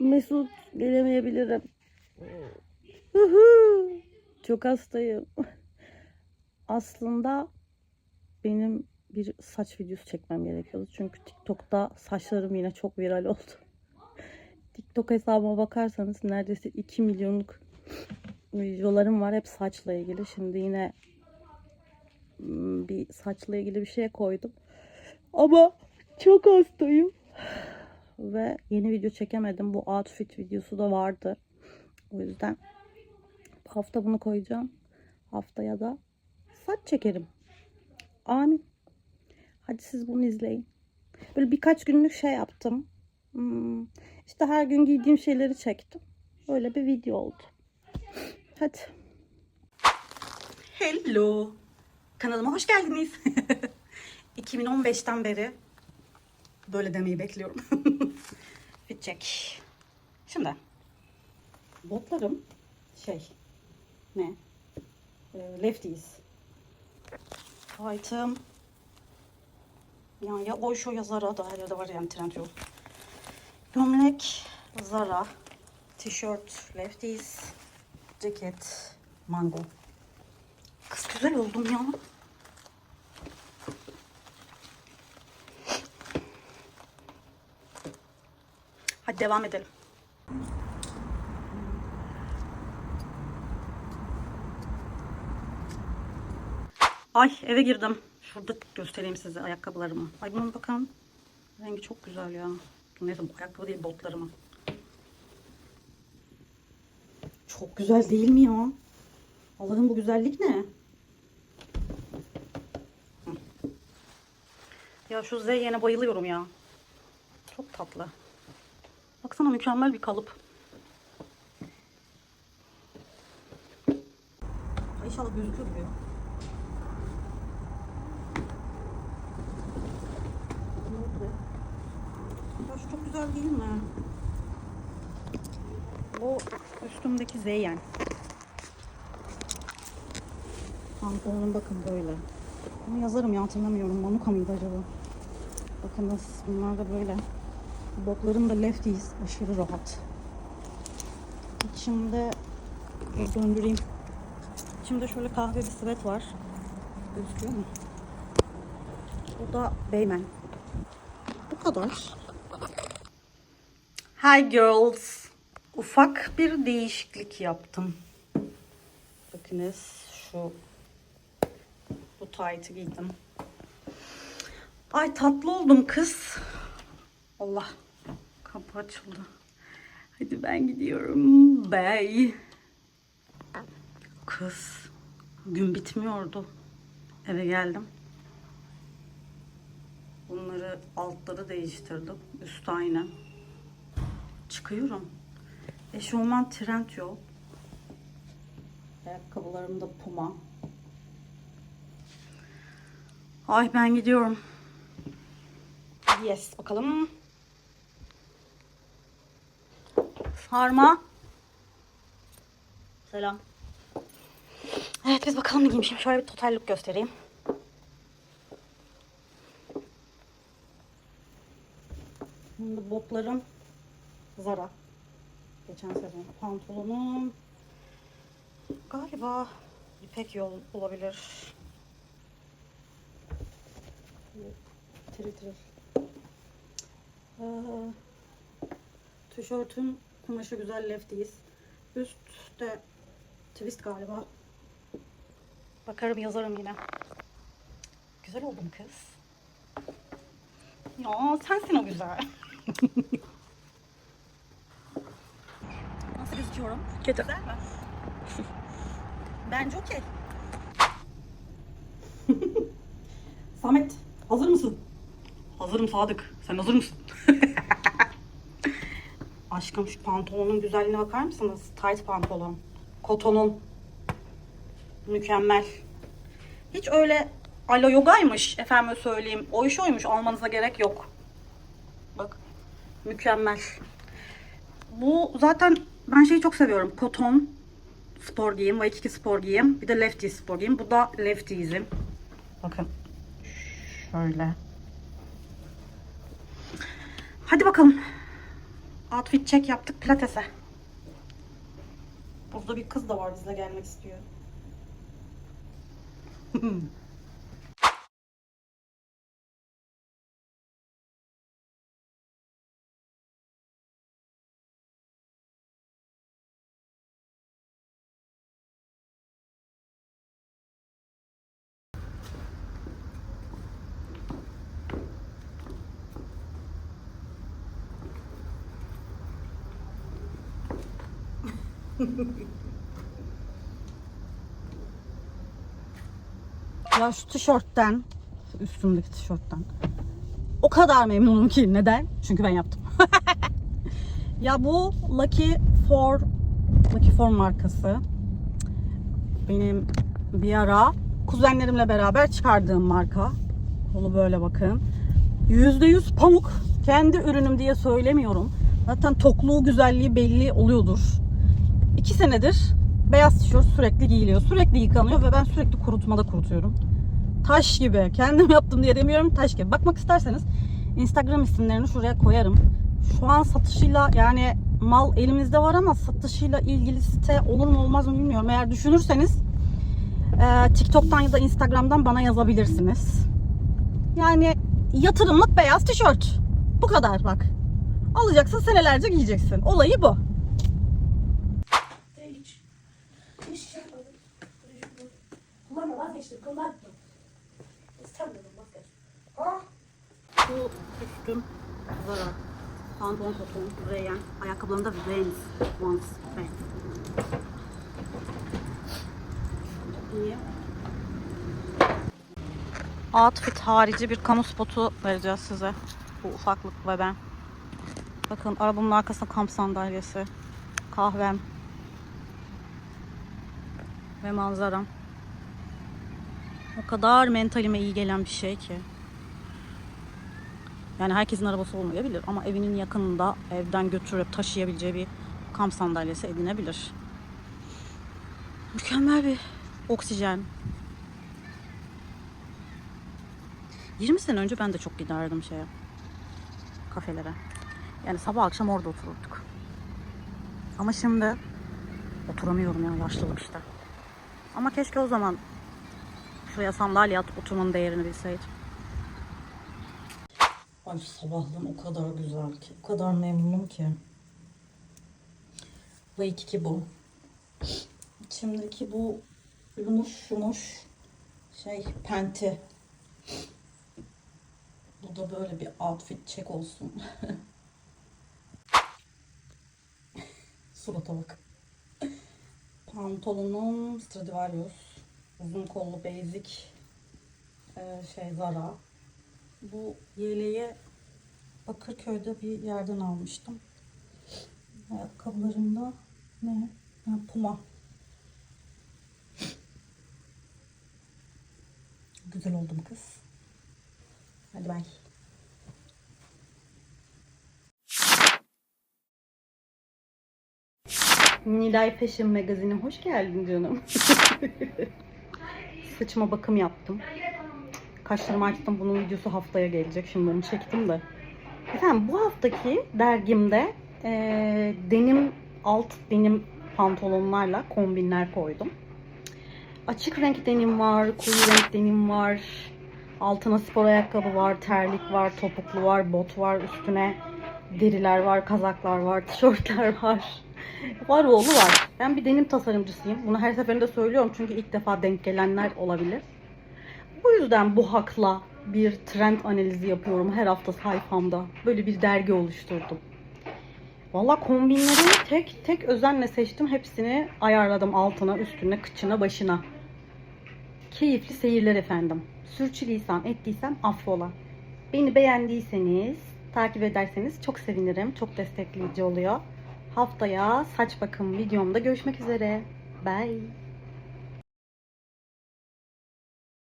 Mesut gelemeyebilirim. Çok hastayım. Aslında benim bir saç videosu çekmem gerekiyordu. Çünkü TikTok'ta saçlarım yine çok viral oldu. TikTok hesabıma bakarsanız neredeyse 2 milyonluk videolarım var. Hep saçla ilgili. Şimdi yine hmm, bir saçla ilgili bir şey koydum. Ama çok hastayım. Ve yeni video çekemedim. Bu outfit videosu da vardı. O yüzden hafta bunu koyacağım. Haftaya da saç çekerim. Amin. Hadi siz bunu izleyin. Böyle birkaç günlük şey yaptım. Hmm, işte her gün giydiğim şeyleri çektim. Böyle bir video oldu. Hadi. Hello. Kanalıma hoş geldiniz. 2015'ten beri böyle demeyi bekliyorum. Fit check. Şimdi botlarım şey ne? Ee, lefties. Tight'ım yani ya Oysho ya Zara da her yerde var yani trend yol. Gömlek Zara. Tişört lefties. Ceket mango. Kız güzel oldum ya. Devam edelim. Ay eve girdim. Şurada göstereyim size ayakkabılarımı. Ay buna bakın. Rengi çok güzel ya. Neyse bu ayakkabı değil botlarıma. Çok güzel değil mi ya? Allah'ım bu güzellik ne? Ya şu Zeyyen'e bayılıyorum ya. Çok tatlı. Baksana mükemmel bir kalıp. İnşallah gözüküyor gibi. Ya şu çok güzel değil mi? Bu üstümdeki Zeyyen. Pantolonum bakın böyle. Bunu yazarım ya hatırlamıyorum. Manuka mıydı acaba? Bakınız bunlar da böyle. Botlarım da lefties. Aşırı rahat. İçimde döndüreyim. İçimde şöyle kahve bir sweat var. Gözüküyor mu? Bu da Beymen. Bu kadar. Hi girls. Ufak bir değişiklik yaptım. Bakınız şu bu tight'ı giydim. Ay tatlı oldum kız. Allah kapı açıldı. Hadi ben gidiyorum. Bye. Kız gün bitmiyordu. Eve geldim. Bunları altları değiştirdim. Üstü aynı. Çıkıyorum. Eşofman trend yok. Ayakkabılarım da Puma. Ay ben gidiyorum. Yes bakalım. Sarma. Selam. Evet biz bakalım ne giymişim. Şöyle bir total look göstereyim. Şimdi botlarım Zara. Geçen sezon. Pantolonum galiba ipek yol olabilir. Tiri tiri. Ee, tişörtün kumaşı güzel lefties. Üstte twist galiba. Bakarım yazarım yine. Güzel oldum kız. Ya sensin o güzel. Nasıl gözüküyorum? Kötü. Güzel mi? Bence okey. Samet hazır mısın? Hazırım Sadık. Sen hazır mısın? Aşkım şu pantolonun güzelliğine bakar mısınız? Tight pantolon. Kotonun. Mükemmel. Hiç öyle alo yogaymış efendim söyleyeyim. O iş oymuş almanıza gerek yok. Bak mükemmel. Bu zaten ben şeyi çok seviyorum. Koton spor giyim, Waikiki spor giyim. Bir de lefty spor giyim. Bu da leftyizm. Bakın. Şöyle. Hadi bakalım. Outfit check yaptık pilatese. Burada bir kız da var bizle gelmek istiyor. Ya şu tişörtten, şu üstümdeki tişörtten o kadar memnunum ki. Neden? Çünkü ben yaptım. ya bu Lucky For Lucky For markası. Benim bir ara kuzenlerimle beraber çıkardığım marka. Kolu böyle bakın. %100 pamuk. Kendi ürünüm diye söylemiyorum. Zaten tokluğu, güzelliği belli oluyordur. İki senedir beyaz tişört sürekli giyiliyor. Sürekli yıkanıyor ve ben sürekli kurutmada kurutuyorum. Taş gibi. Kendim yaptım diye demiyorum taş gibi. Bakmak isterseniz Instagram isimlerini şuraya koyarım. Şu an satışıyla yani mal elimizde var ama satışıyla ilgili site olur mu olmaz mı bilmiyorum. Eğer düşünürseniz e, TikTok'tan ya da Instagram'dan bana yazabilirsiniz. Yani yatırımlık beyaz tişört. Bu kadar bak. Alacaksın senelerce giyeceksin. Olayı bu. Hiç. Hiç şey yapmadım. Kullanma vazgeçtim. Kullanma. Bu üstüm Zara. Pantolon koton, Reyen. Ayakkabılarında Vans. Vans. Vans. İyi. Outfit harici bir kamu spotu vereceğiz size. Bu ufaklık ve ben. Bakın arabamın arkasında kamp sandalyesi. Kahvem. Ve manzaram. O kadar mentalime iyi gelen bir şey ki. Yani herkesin arabası olmayabilir ama evinin yakınında evden götürüp taşıyabileceği bir kamp sandalyesi edinebilir. Mükemmel bir oksijen. 20 sene önce ben de çok giderdim şeye. Kafelere. Yani sabah akşam orada otururduk. Ama şimdi oturamıyorum ya yaşlılık işte. Ama keşke o zaman şuraya sandalye atıp oturmanın değerini bilseydim. Ay sabahlığım o kadar güzel ki, o kadar memnunum ki. Bu iki bu. Şimdiki bu yumuş yumuş şey penti. Bu da böyle bir outfit check olsun. Surata bak. Pantolonum Stradivarius. Uzun kollu basic ee, şey Zara. Bu yeleği Bakırköy'de bir yerden almıştım. Ayakkabılarımda ne? Ha, Puma. Güzel oldum kız. Hadi bay. Nilay Fashion Magazine'e hoş geldin canım. Saçıma bakım yaptım. Kaşlarımı açtım. Bunun videosu haftaya gelecek. Şimdi onu çektim de. Efendim bu haftaki dergimde eee, denim alt denim pantolonlarla kombinler koydum. Açık renk denim var, koyu renk denim var. Altına spor ayakkabı var, terlik var, topuklu var, bot var, üstüne deriler var, kazaklar var, tişörtler var. Var oğlu var. Ben bir denim tasarımcısıyım. Bunu her seferinde söylüyorum çünkü ilk defa denk gelenler olabilir. Bu yüzden bu hakla bir trend analizi yapıyorum her hafta sayfamda. Böyle bir dergi oluşturdum. Valla kombinleri tek tek özenle seçtim. Hepsini ayarladım altına, üstüne, kıçına, başına. Keyifli seyirler efendim. Sürçülisan ettiysem affola. Beni beğendiyseniz, takip ederseniz çok sevinirim. Çok destekleyici oluyor. Haftaya saç bakım videomda görüşmek üzere. Bye.